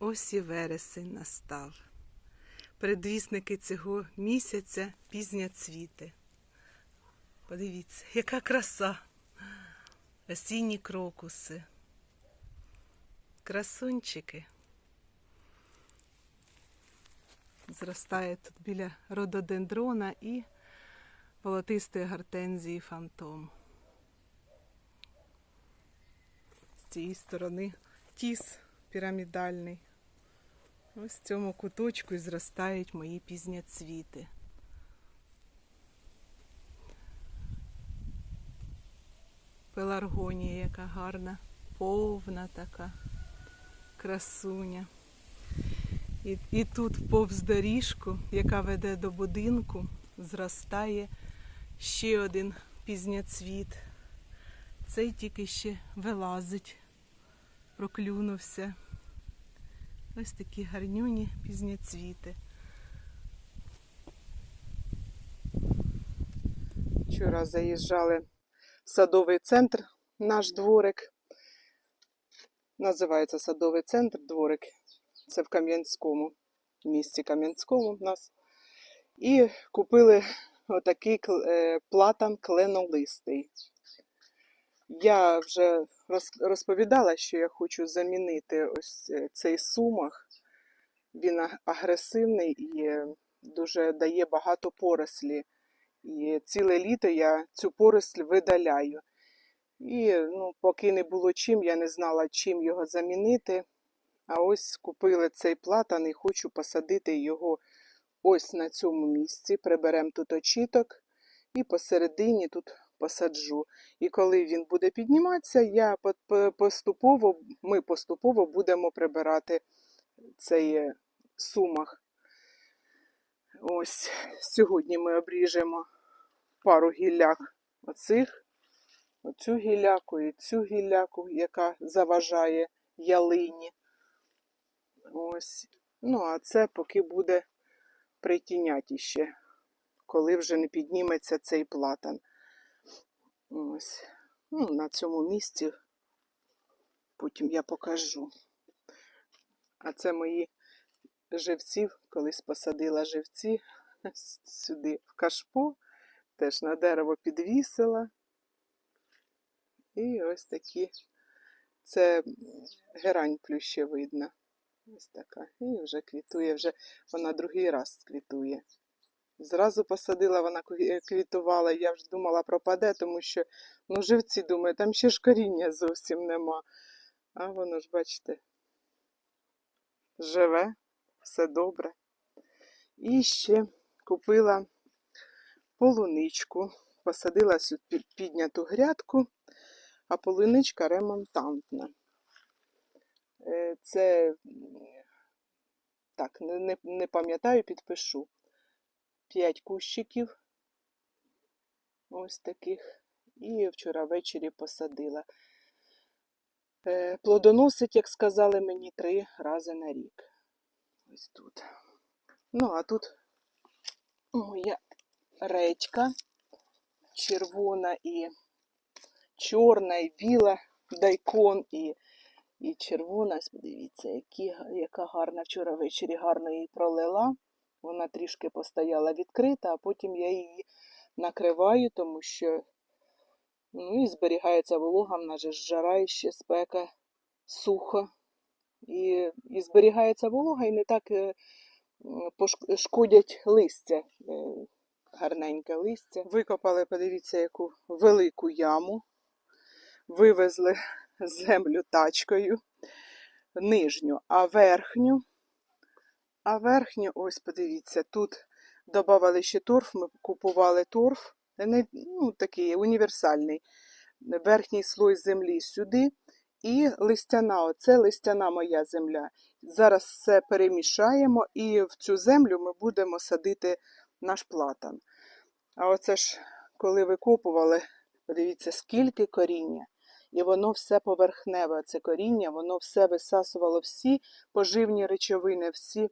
Ось і вересень настав. Предвісники цього місяця пізня цвіти. Подивіться, яка краса. Осінні крокуси. Красунчики. Зростає тут біля рододендрона і волотистої гортензії фантом. З цієї сторони тіс пірамідальний. Ось в цьому куточку і зростають мої пізняцвіти. Пеларгонія, яка гарна, повна така красуня. І, і тут повз доріжку, яка веде до будинку, зростає ще один пізняцвіт. Цей тільки ще вилазить, проклюнувся. Ось такі гарнюні пізняцвіти. Вчора заїжджали в садовий центр, наш дворик. Називається садовий центр дворик. Це в Кам'янському, в місті Кам'янському в нас. І купили отакий е, платан кленолистий. Я вже розповідала, що я хочу замінити ось е, цей сумах. Він агресивний і дуже дає багато порослі. І ціле літо я цю поросль видаляю. І ну, поки не було чим, я не знала, чим його замінити. А ось купили цей платан і хочу посадити його ось на цьому місці. Приберемо тут очіток і посередині тут посаджу. І коли він буде підніматися, я по- по- поступово, ми поступово будемо прибирати цей е, сумах. Ось сьогодні ми обріжемо пару гілляк оцих, оцю гілляку і цю гілляку, яка заважає ялині. Ось. Ну, а це поки буде притіняти ще, коли вже не підніметься цей платан. Ось. Ну, на цьому місці потім я покажу. А це мої живці, колись посадила живці сюди в кашпо, теж на дерево підвісила. І ось такі. Це герань плющевидна. Ось така. І вже квітує, вже вона другий раз квітує. Зразу посадила, вона квітувала, я вже думала пропаде, тому що ну, живці думаю, там ще ж коріння зовсім нема. А воно ж, бачите, живе, все добре. І ще купила полуничку, посадила сюди підняту грядку, а полуничка ремонтантна. Е, Це так, не, не пам'ятаю, підпишу. П'ять кущиків. Ось таких. І вчора ввечері посадила. Е, Плодоносить, як сказали мені, три рази на рік. Ось тут. Ну, а тут моя редька червона і чорна, і біла, дайкон і, і червона. Подивіться, які, яка гарна. Вчора ввечері гарно її пролила. Вона трішки постояла відкрита, а потім я її накриваю, тому що ну, і зберігається волога, в нас же жара і ще спека, сухо. І, і зберігається волога, і не так е, м, листя, е, гарненьке листя. Викопали, подивіться, яку велику яму. Вивезли землю тачкою, нижню, а верхню. А верхню, ось подивіться, тут додавали ще торф, ми купували торф, ну, такий універсальний. Верхній слой землі сюди і листяна, оце листяна моя земля. Зараз все перемішаємо і в цю землю ми будемо садити наш платан. А оце ж, коли викопували, подивіться, скільки коріння. І воно все поверхневе, це коріння, воно все висасувало всі поживні речовини, всі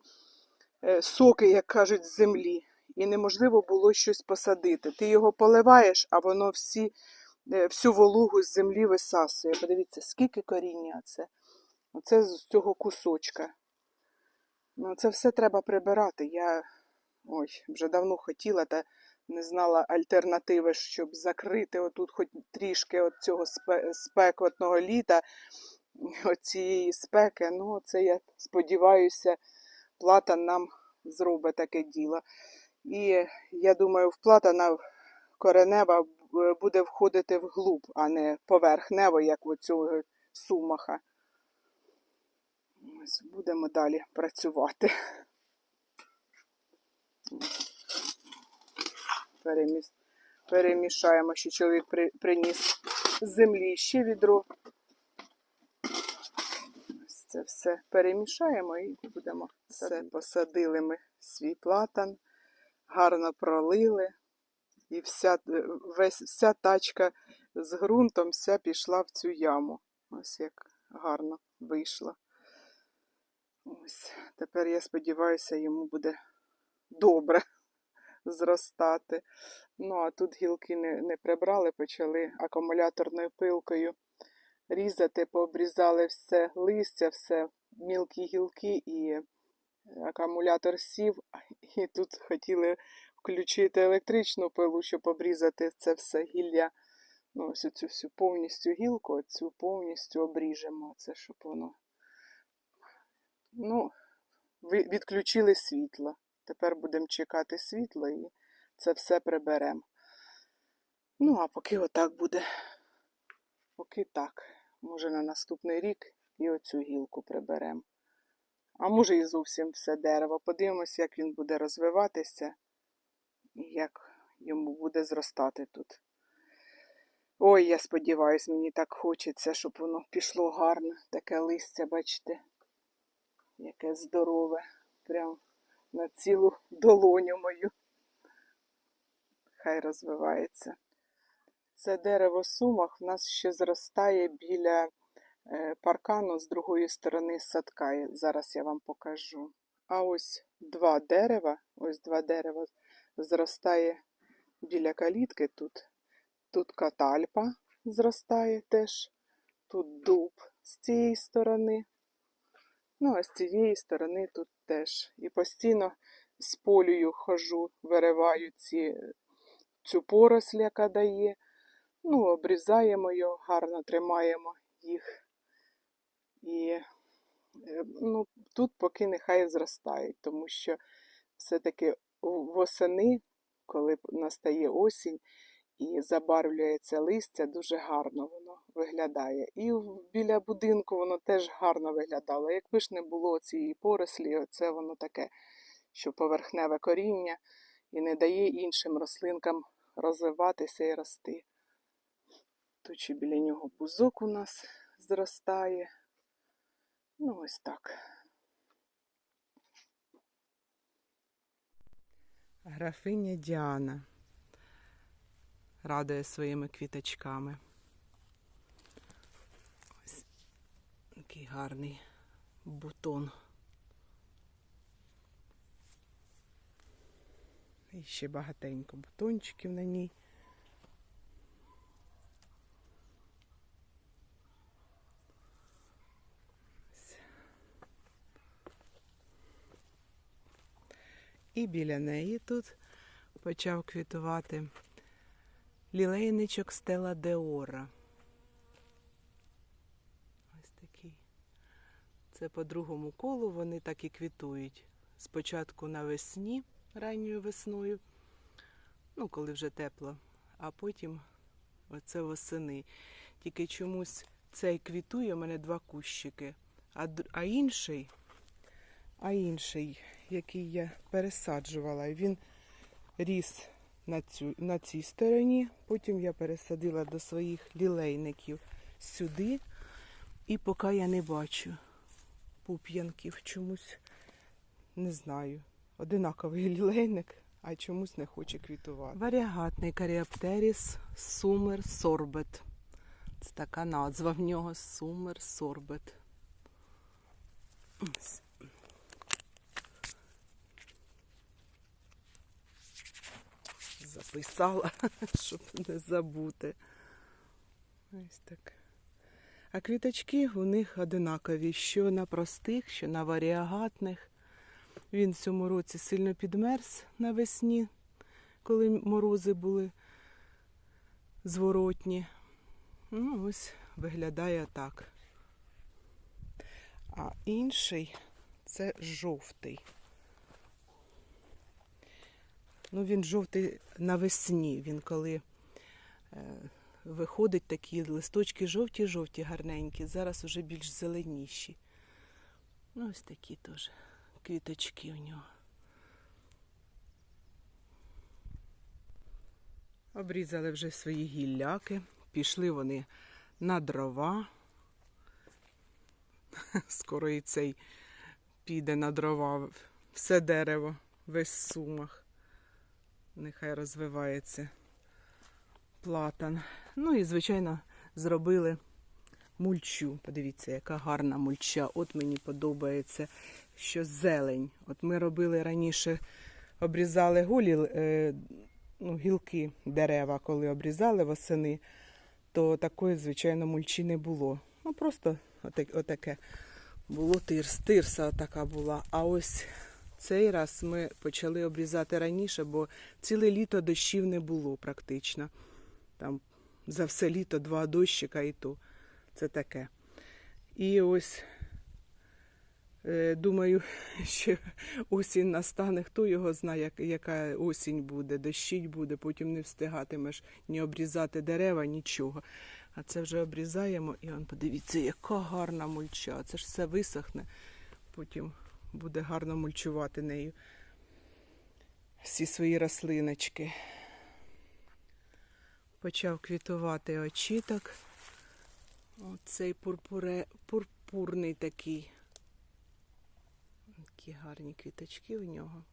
соки, як кажуть, з землі. І неможливо було щось посадити. Ти його поливаєш, а воно всі, е, всю вологу з землі висасує. Подивіться, скільки коріння це. Оце з цього кусочка. Ну, це все треба прибирати. Я ой, вже давно хотіла та не знала альтернативи, щоб закрити отут хоч трішки от цього спе- спекотного літа, оцієї спеки. Ну, це я сподіваюся, плата нам зробить таке діло. І я думаю, в платана коренева буде входити вглуб, а не поверхнево, як у цього сумаха. Ось будемо далі працювати. Переміс... Перемішаємо, що чоловік при... приніс землі ще відро. Це все перемішаємо і будемо все посадили ми свій платан, гарно пролили. І вся, весь, вся тачка з ґрунтом вся пішла в цю яму. Ось як гарно вийшло. Ось, тепер я сподіваюся, йому буде добре зростати. Ну, а тут гілки не, не прибрали, почали акумуляторною пилкою різати, пообрізали все листя, все мілкі гілки, і акумулятор сів, і тут хотіли включити електричну пилу, щоб обрізати це все гілля. Ну, ось цю всю повністю гілку, цю повністю обріжемо. Це щоб воно. Ну, відключили світло. Тепер будемо чекати світло і це все приберемо. Ну, а поки отак буде. Поки так. Може на наступний рік і оцю гілку приберемо. А може і зовсім все дерево. Подивимось, як він буде розвиватися і як йому буде зростати тут. Ой, я сподіваюсь, мені так хочеться, щоб воно пішло гарно. Таке листя, бачите, яке здорове. Прям на цілу долоню мою. Хай розвивається. Це дерево сумах в нас ще зростає біля е, паркану з другої сторони садка. Зараз я вам покажу. А ось два дерева, ось два дерева зростає біля калітки тут. Тут катальпа зростає теж, тут дуб з цієї сторони. Ну, а з цієї сторони тут теж. І постійно з полію хожу, вириваю ці, цю поросль, яка дає. Ну, обрізаємо його, гарно тримаємо їх. І е, ну, тут поки нехай зростають, тому що все-таки восени, коли настає осінь і забарвлюється листя, дуже гарно воно виглядає. І біля будинку воно теж гарно виглядало. Якби ж не було цієї порослі, оце воно таке, що поверхневе коріння і не дає іншим рослинкам розвиватися і рости. Тут ще біля нього бузок у нас зростає. Ну, ось так. Графиня Діана радує своїми квіточками. Ось такий гарний бутон. І ще багатенько бутончиків на ній. І біля неї тут почав квітувати лілейничок Стела Деора. Ось такий. Це по другому колу вони так і квітують. Спочатку навесні, ранньою весною, ну, коли вже тепло, а потім оце восени. Тільки чомусь цей квітує, у мене два кущики, а, а інший, а інший, який я пересаджувала, він ріс на, цю, на цій стороні. Потім я пересадила до своїх лілейників сюди. І поки я не бачу пуп'янків чомусь, не знаю. Одинаковий лілейник, а чомусь не хоче квітувати. Варіагатний каріаптеріс сумер сорбет. Це така назва в нього сумер сорбет. Записала, щоб не забути. Ось так. А квіточки у них одинакові, що на простих, що на варіагатних. Він в цьому році сильно підмерз навесні, коли морози були зворотні. Ну, ось виглядає так. А інший це жовтий. Ну, він жовтий навесні. Він коли е, виходить такі листочки жовті-жовті, гарненькі, зараз уже більш зеленіші. Ну, ось такі теж квіточки у нього. Обрізали вже свої гілляки, пішли вони на дрова. Скоро і цей піде на дрова, все дерево, весь сумах. Нехай розвивається платан. Ну і, звичайно, зробили мульчу. Подивіться, яка гарна мульча. От мені подобається, що зелень. От ми робили раніше, обрізали голі е, ну, гілки дерева, коли обрізали восени, то такої, звичайно, мульчі не було. Ну, просто отак, отаке було тирс, тирса така була. А ось цей раз ми почали обрізати раніше, бо ціле літо дощів не було практично. Там за все літо два дощика і то. Це таке. І ось е, думаю, що осінь настане, хто його знає, яка осінь буде, дощить буде, потім не встигатимеш ні обрізати дерева, нічого. А це вже обрізаємо, і он подивіться, яка гарна мульча. Це ж все висохне, потім буде гарно мульчувати нею всі свої рослиночки. Почав квітувати очіток. Оцей пурпуре, пурпурний такий. Такі гарні квіточки у нього.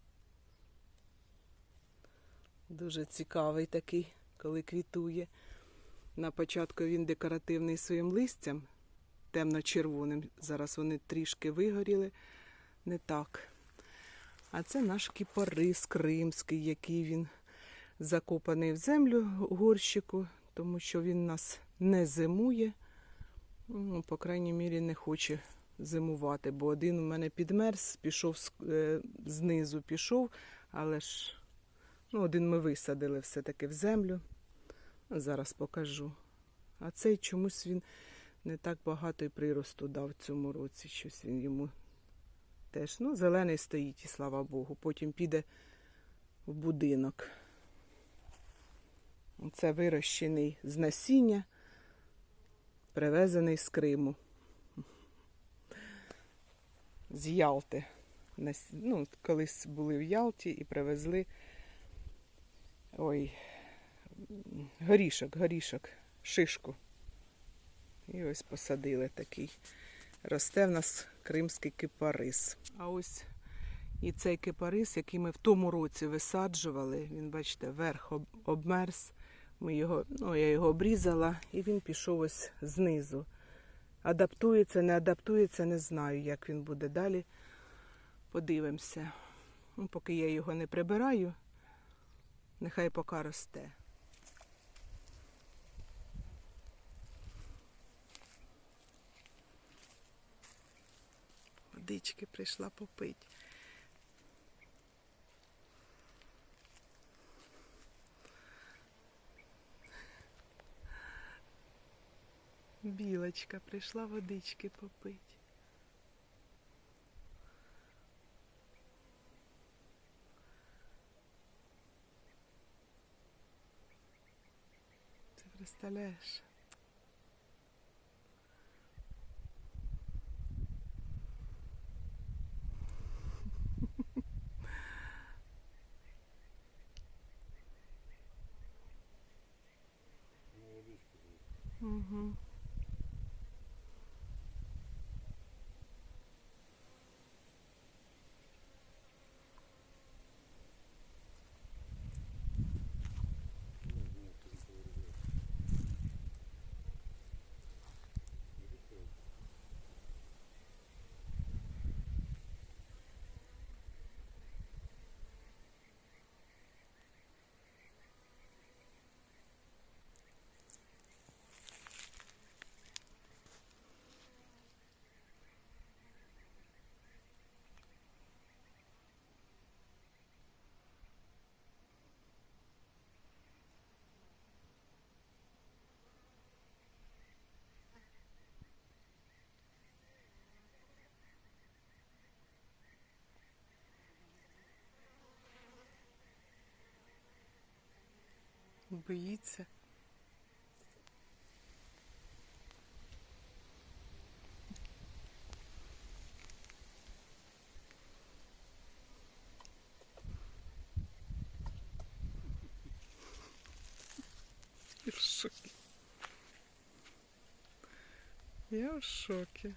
Дуже цікавий такий, коли квітує. На початку він декоративний своїм листям, темно-червоним. Зараз вони трішки вигоріли, не так. А це наш кіпарис кримський, який він закопаний в землю горщику, тому що він нас не зимує. Ну, по крайній мірі, не хоче зимувати, бо один у мене підмерз, пішов е, знизу, пішов, але ж ну, один ми висадили все-таки в землю. Зараз покажу. А цей чомусь він не так багато і приросту дав цьому році. Щось він йому теж. Ну, зелений стоїть, і слава Богу. Потім піде в будинок. Це вирощений з насіння, привезений з Криму. З Ялти. Ну, колись були в Ялті і привезли ой, горішок, горішок, шишку. І ось посадили такий. Росте в нас кримський кипарис. А ось і цей кипарис, який ми в тому році висаджували, він, бачите, верх обмерз. Ми його, ну, я його обрізала, і він пішов ось знизу. Адаптується, не адаптується, не знаю, як він буде далі. Подивимося. Ну, поки я його не прибираю, нехай поки росте. Водички прийшла попити. Білочка прийшла водички попити. Ти представляєш? Mm-hmm. Боїться. Я в шокі. Я в шокі.